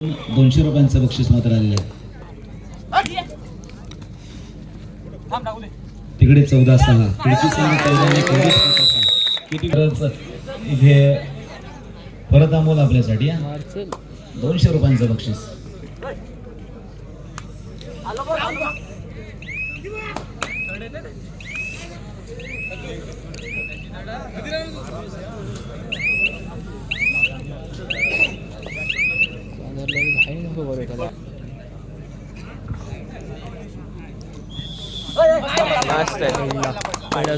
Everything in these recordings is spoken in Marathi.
दोनशे रुपयांचं बक्षीस मात्र आलेलं आहे. तिकडे चौदा सहा. किती इथे परत अमोल आपल्यासाठी दोनशे रुपयांचं बक्षीस. मस्त आहे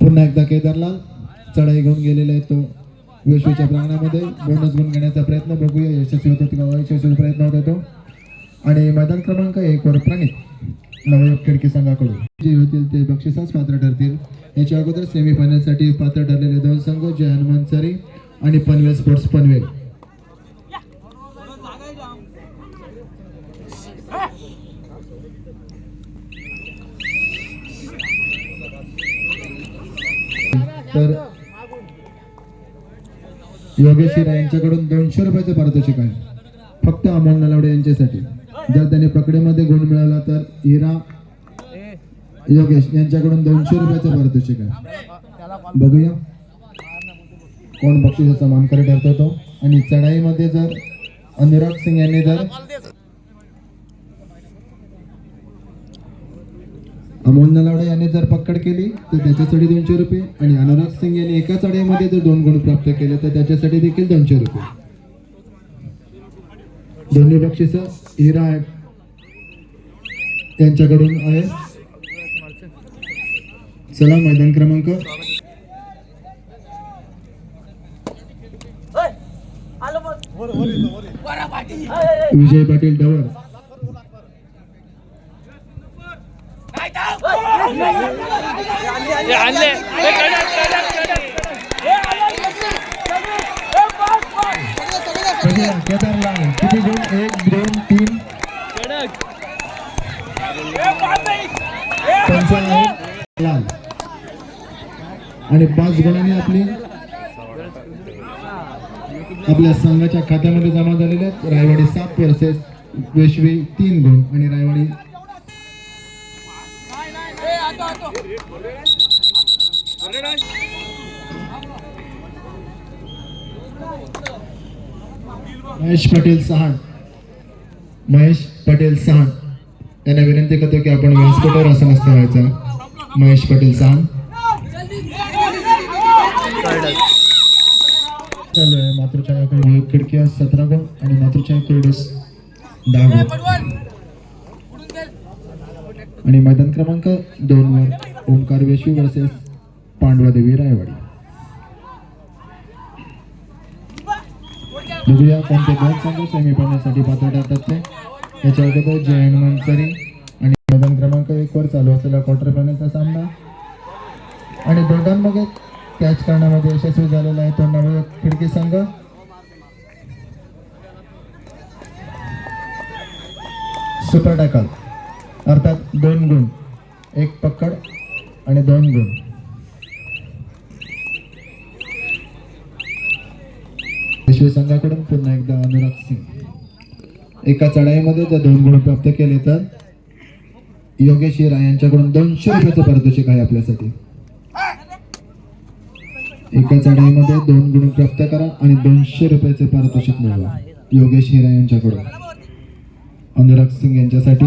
पुन्हा एकदा केदारलाल चढाई घेऊन गेलेला आहे तो वेशवीच्या प्रांगणामध्ये. बोनस गुण घेण्याचा प्रयत्न बघूया. यशस्वी होतो किंवा यशस्वी प्रयत्न होता तो. आणि मैदान क्रमांक एक वर प्रणित नवयुग खिडकी संघाकडून. जे होतील ते बक्षिसास पात्र ठरतील. याच्या अगोदर सेमीफायनलसाठी पात्र ठरलेले दोन संघ जय हनुमान सरी आणि पनवेल स्पोर्ट्स पनवेल तर योगेश हिरा यांच्याकडून दोनशे रुपयाचं पारितोषिक आहे. फक्त अमोल नलावडे यांच्यासाठी. जर त्यांनी पकडेमध्ये गुण मिळवला तर हिरा योगेश यांच्याकडून दोनशे रुपयाचं पारितोषिक आहे. बघूया. कोण बक्षिसाचा मानकरी ठरतो तो? आणि चढाईमध्ये जर अनुराग सिंग यांनी जर अमोल नलावडे यांनी जर पकड केली तर त्याच्यासाठी दोनशे रुपये. आणि अनुराग सिंग यांनी एका चढाईमध्ये जर दोन गुण प्राप्त केले तर त्याच्यासाठी देखील दोनशे रुपये. दोन्ही बक्षिस हिरा यांच्याकडून आहे चला मैदान क्रमांक. विजय पाटील डवर आणले किती गुण एक दोन तीन लाल आणि पाच गुणांनी आपली आपल्या संघाच्या खात्यामध्ये जमा झालेल्या आहेत. रायवाडी सात वर्सेस वेशवी तीन गुण आणि रायवाडी महेश पटेल सहाण महेश पटेल सहाण त्यांना विनंती करतो की आपण व्यासपीठावर असं नसतं व्हायचं. महेश पटेल सहाण चालू आहे मातृछायाकडे खिडकी सतरा गुण आणि मातृछायाकडे दहा गुण आणि मैदान क्रमांक दोन वर ओंकार वेशवी वर्सेस पांडवादेवी रायवाडी. बघूया कोणते दोन संघ सेमीफायनलसाठी पात्र ठरतात ते. याच्या अगोदर जयंत मनसरी आणि मैदान क्रमांक एक वर चालू असलेला क्वार्टर फायनलचा सामना. आणि दोघांमध्ये कॅच करण्यामध्ये यशस्वी झालेला आहे तो नवे खिडकी संघ. सुपर टॅकल अर्थात दोन गुण. एक पकड आणि दोन गुण. विश्व संघाकडून पुन्हा एकदा अनुराग सिंग. एका चढाईमध्ये जर दोन गुण प्राप्त केले तर योगेश हिरा यांच्याकडून दोनशे रुपयाचं पारितोषिक आहे आपल्यासाठी. एका चढाईमध्ये दोन गुण प्राप्त करा आणि दोनशे रुपयाचे पारितोषिक मिळवा. योगेश हिरा यांच्याकडून. अनुराग सिंग यांच्यासाठी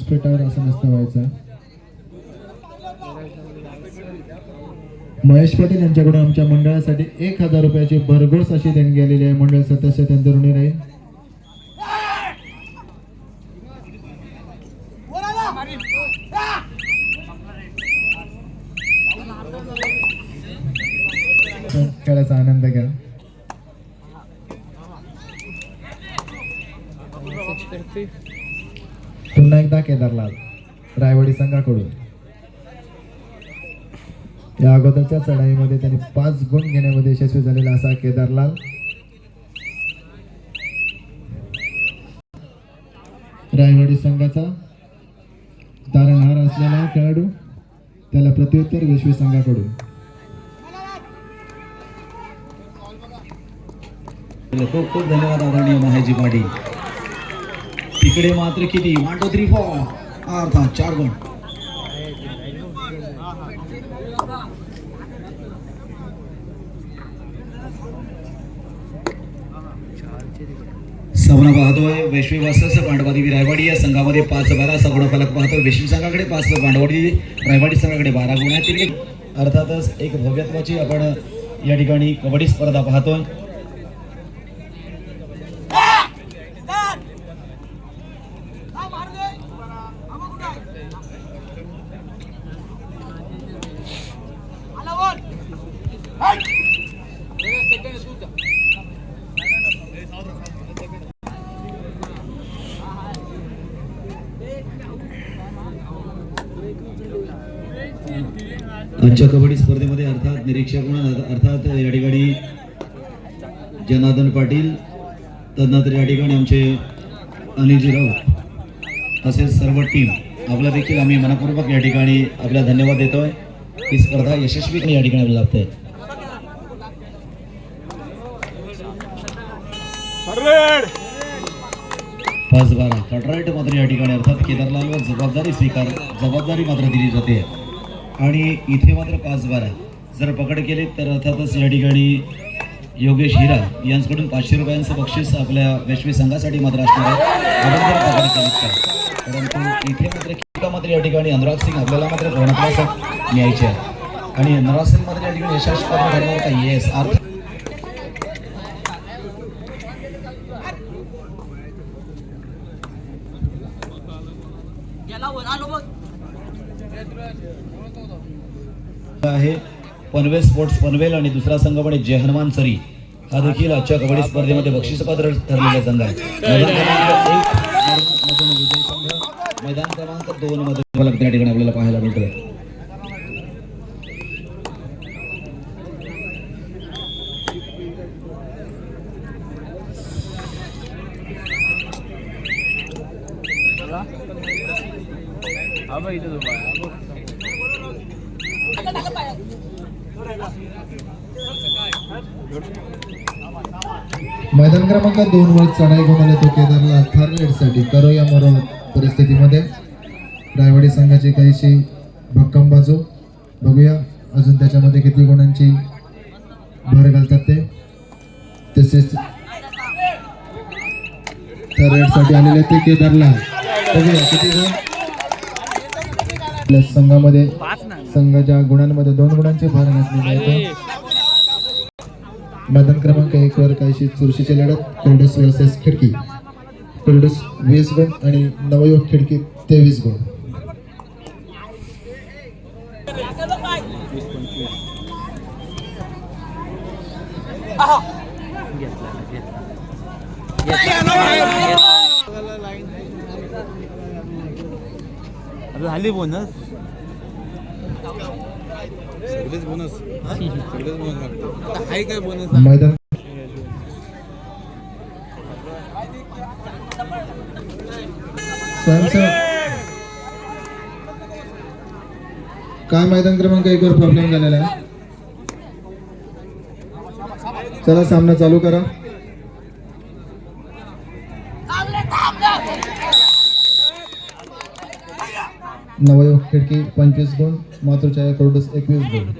स्पीटावर असं नसतं व्हायचं. महेश पाटील यांच्याकडून आमच्या मंडळासाठी एक हजार रुपयाची भरघोस अशी देणगी आलेली आहे. मंडळ सदस्य त्यांचं ऋणी राहील. खेळाचा आनंद घ्या. पुन्हा एकदा केदारलाल रायवाडी संघाकडून. या अगोदरच्या चढाईमध्ये त्यांनी पाच गुण घेण्यामध्ये यशस्वी झालेला असा केदारलाल. रायवाडी संघाचा तारणहार असलेला खेळाडू त्याला प्रत्युत्तर विश्वी संघाकडून. खूप खूप धन्यवाद आदरणीय महाजी पाटील. तिकडे मात्र किती? वन टू थ्री फोर अर्थात चार गुण सामना पाहतोय वैश्वी वासस पांडवादेवी रायवाडी या संघामध्ये पाच बारा सगळं फलक पाहतोय. वैश्वी संघाकडे पाच पांडवाडी रायवाडी संघाकडे बारा गुण आहेत तिकडे अर्थातच एक भव्यत्वाची आपण या ठिकाणी कबड्डी स्पर्धा पाहतोय. आजच्या कबड्डी स्पर्धेमध्ये अर्थात निरीक्षक म्हणून अर्थात या ठिकाणी जनार्दन पाटील तदनंतर या ठिकाणी आमचे अनिलजी राऊत तसेच सर्व टीम आपला देखील आम्ही मनपूर्वक या ठिकाणी आपला धन्यवाद देतोय. ही स्पर्धा यशस्वी या ठिकाणी आपल्याला लागते. पाच बारा. कटराईट मात्र या ठिकाणी अर्थात केदारलालवर जबाबदारी स्वीकार जबाबदारी मात्र दिली जाते. आणि इथे मात्र पाच बारा जर पकड केले तर अर्थातच या ठिकाणी योगेश हिरा यांच्याकडून पाचशे रुपयांचं बक्षीस आपल्या वेशवी संघासाठी मात्र असणार आहे. परंतु इथे मात्र किका मात्र या ठिकाणी अनुराग सिंग आपल्याला मात्र न्यायचे आहे. आणि अनुराग सिंग मात्र या ठिकाणी यशस्वी का? येस अर्थ आहे. पनवेल स्पोर्ट्स पनवेल आणि दुसरा संघ म्हणजे जय हनुमान सरी. हा देखील आजच्या कबड्डी स्पर्धेमध्ये बक्षीसपात्र ठरलेला संघ आहे मैदान क्रमांक दोन मध्ये त्या ठिकाणी आपल्याला पाहायला मिळतोय. इथं मैदान क्रमांक दोन वर चढाई घेऊन आले तो केदारला थारनेटसाठी करो या मरो परिस्थितीमध्ये. रायवाडी संघाची काहीशी भक्कम बाजू. बघूया अजून त्याच्यामध्ये किती गुणांची भर घालतात ते. तसेच थारनेटसाठी आलेले ते केदारला. बघूया किती गुण संघामध्ये संघाच्या गुणांमध्ये दोन गुणांचे भर घातलेले आहेत. मैदान क्रमांक एक वर काहीशी चुरशीची लढत कोल्डस वर्सेस खिडकी. कोल्डस वीस गुण आणि नवयुग खिडकी तेवीस गुण. झाली बोनस सगळेच बोनस सगळेच बोनस आहे काय बोनस मैदान. काय मैदान क्रमांक एक वर प्रॉब्लेम झालेला आहे? चला सामना चालू करा. नवयुग खिडकी पंचवीस गुण. मातृछाया कोरडूस एकवीस गुण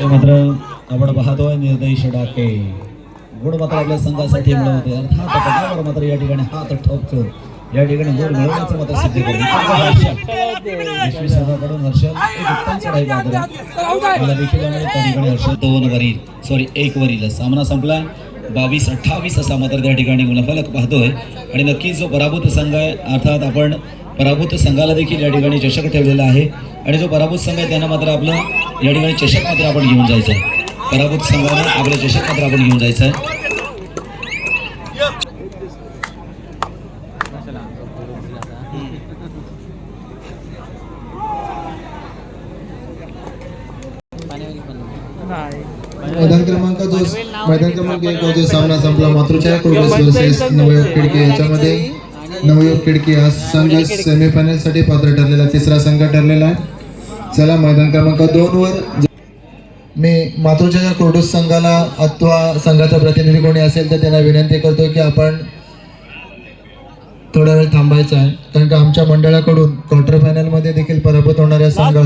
ते मात्र आपण पाहतोय निर्देश डाके. गुण मात्र आपल्या संघासाठी मिळवते. अर्थात पटावर मात्र या ठिकाणी हात ठोकतो. या ठिकाणी गोल मिळवण्याचं मात्र सिद्ध करतो विश्वी संघाकडून एक उत्तम चढाई मला देखील त्या ठिकाणी हर्षल दोन वरील सॉरी एक वरील. सामना संपला. बावीस अठ्ठावीस असा मात्र त्या ठिकाणी मुलाफलक पाहतोय. आणि नक्कीच जो पराभूत संघ आहे अर्थात आपण पराभूत संघाला देखील या ठिकाणी चषक ठेवलेला आहे. आणि जो पराभूत संघ आहे त्यांना मात्र आपलं या ठिकाणी चषक मात्र आपण घेऊन जायचं. आहे पराभूत संघाने आपलं चषक मात्र आपण घेऊन जायचं. आहे मैदान क्रमांक जो मैदान क्रमांक एक जो सामना संपला. मातृच्या कोरडूस वर्सेस नवयुग खिडकी याच्यामध्ये नवयोग खिडकी हा संघ सेमीफायनलसाठी पात्र ठरलेला तिसरा संघ ठरलेला आहे. चला मैदान क्रमांक दोन वर. मी मातृच्या कोरडूस संघाला अथवा संघाचा प्रतिनिधी कोणी असेल तर त्यांना विनंती करतो की आपण थोडा वेळ थांबायचा आहे. कारण का आमच्या मंडळाकडून क्वार्टर फायनलमध्ये देखील पराभूत होणाऱ्या संघ